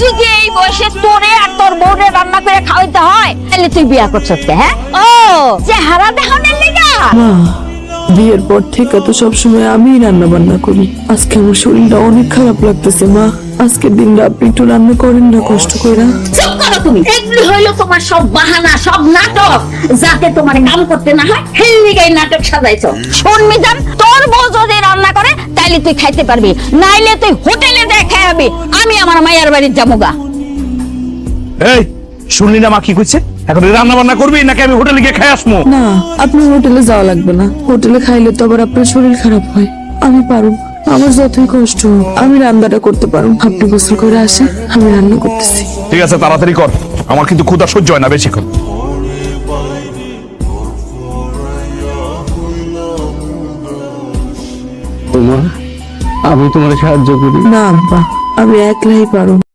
যদি এই বয়সে তোরে আর তোর বউরে রান্না করে খাওয়াইতে হয়? তাহলে তুই বিয়া করছিস কে হ্যাঁ? ও চেহারা দেখানোর লিগা। বিয়ের পর থেকে তো সবসময় আমি রান্না বান্না করি। আজকে আমার শরীরটা অনেক খারাপ লাগতেছে মা। আজকের দিনটা আপনি একটু রান্না করেন না কষ্ট করে। চুপ করো তুমি। এগুলো হইল তোমার সব বাহানা সব নাটক। যাতে তোমার কাম করতে না হয় হেলনি গাই নাটক সাজাইছো। শোন মিজান তোর বউ যদি রান্না করে তাইলে তুই খাইতে পারবি। নাইলে তুই হোটেলে দেখে যাবি আমি আমার মায়ের বাড়ির যাব এই শুনলি না মা কি কইছে? এখন রান্না বান্না করবি নাকি আমি হোটেলে গিয়ে খাই আসমু? না আপনার হোটেলে যাওয়া লাগবে না। হোটেলে খাইলে তো আবার আপনার শরীর খারাপ হয়। আমি পারব আমার যতই কষ্ট হোক আমি রান্নাটা করতে পারব আপনি গোসল করে আসেন আমি রান্না করতেছি। ঠিক আছে তাড়াতাড়ি কর। আমার কিন্তু ক্ষুধা সহ্য হয় না বেশিক্ষণ। তোমার আমি তোমার সাহায্য করি। না আব্বা। আমি একলাই পারব